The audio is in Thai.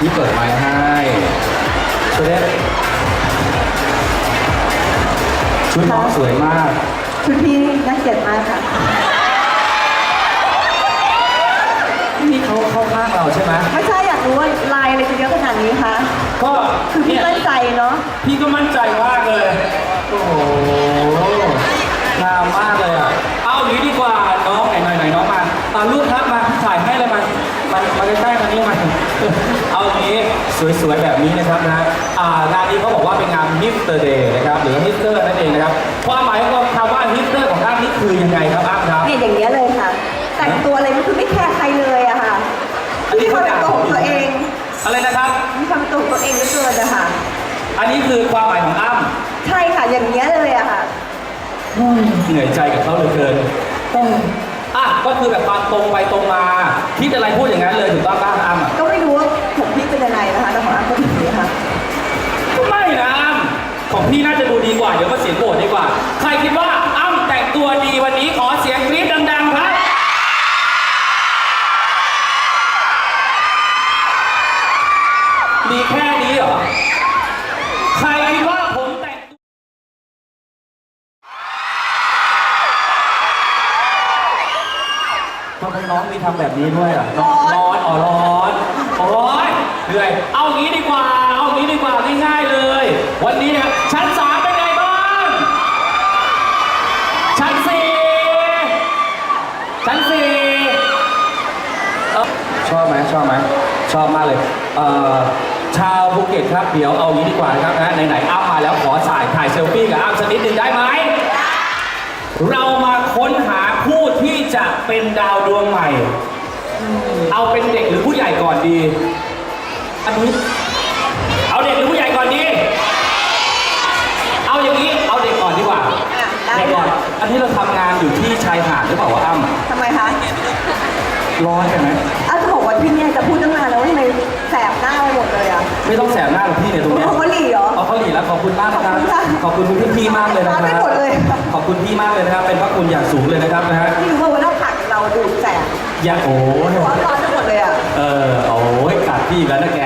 เลยนะฮะนี่เปิดไมค์ให้สวัสดีชุดน้องสวยมาก ชุดพี่น่าเกลียดมากค่ะนี่เขาเข้าข้างเราใช่ไหมไม่ใช่อยากรู้ว่าลายอะไรจะเยอะขนาดนี้คะก็คือพี่เนี่ยมั่นใจเนาะพี่ก็มั่นใจมากเลย โอ้โหงามมากเลยอะ เอาอย่างนี้ดีกว่า สวยๆแบบนี้นะครับนะอ่างานนี้เขาบอกว่าเป็นงานฮิสเตอร์เดย์นะครับหรือฮิสเตอร์นั่นเองนะครับความหมายของคำว่าฮิสเตอร์ของท่านนี้คือยังไงครับอ้ำครับเนี่ยอย่างเงี้ยเลยค่ะ แต่งตัวอะไรมันคือไม่แคร์ใครเลยอะค่ะพี่เขาเป็นตัวของตัวเองอะไรนะครับมีความเป็นตัวของตัวเองเหลือเกินอะค่ะอันนี้คือความหมายของอ้ำใช่ค่ะอย่างเงี้ยเลยอะค่ะเหนื่อยใจกับเขาเหลือเกินอะก็คือแบบความตรงไปตรงมาคิดอะไรพูดอย่างนั้นเลยถูกต้องป้าอ้ำอะก็ รคิดว่าอ้ำแต่งตัวดีวันนี้ขอเสียงกรี๊ดดังๆครับ มีแค่นี้เหรอ ใครคิดว่าผมแต่งทำไมน้องมีทำแบบนี้ด้วยอะร้อนร้อนอ๋อร้อนโอ้ยเหนื่อย เอางี้ดีกว่า เอางี้ดีกว่าง่ายๆเลย วันนี้นะครับชั้นสามเป็นไงบ้าง ชั้นสี่ชั้นสี่เอ้าชอบไหมชอบไหม ชอบมากเลยเอ่อชาวภูเก็ตครับ เดี๋ยวเอางี้ดีกว่านะครับนะไหนๆอ้ำมาแล้วขอถ่ายถ่ายเซลฟี่กับอ้ำสักนิดหนึ่งได้ไหม เรามาค้นหาผู้ที่จะเป็นดาวดวงใหม่ เอาเป็นเด็กหรือผู้ใหญ่ก่อนดี อันนี้ เอาเด็กหรือผู้ใหญ่ก่อนดี เอาอย่างนี้ เอาเด็กก่อนดีกว่า อะได้ เด็กก่อน อันนี้เราทำงานอยู่ที่ชายหาดหรือเปล่าวะอ้ำทำไมคะ ร้อนกันไหม ไม่ต้องแสบหน้าหรอกพี่เนี่ยตรงเนี้ยเขาก็หลีเหรอ เอาเขาหลีแล้วขอบคุณมากนะครับ ขอบคุณค่ะขอบคุณพี่พี่มากเลยนะครับไม่หมดเลย ขอบคุณพี่มากเลยนะครับ เป็นพระคุณอย่างสูงเลยนะครับนะฮะไม่รู้ว่าวันหน้าผักเราดูดแสบอย่าโอ้ยร้อนร้อนไปหมดเลยอะเออโอ้ยกัดพี่อีกแล้วนะแก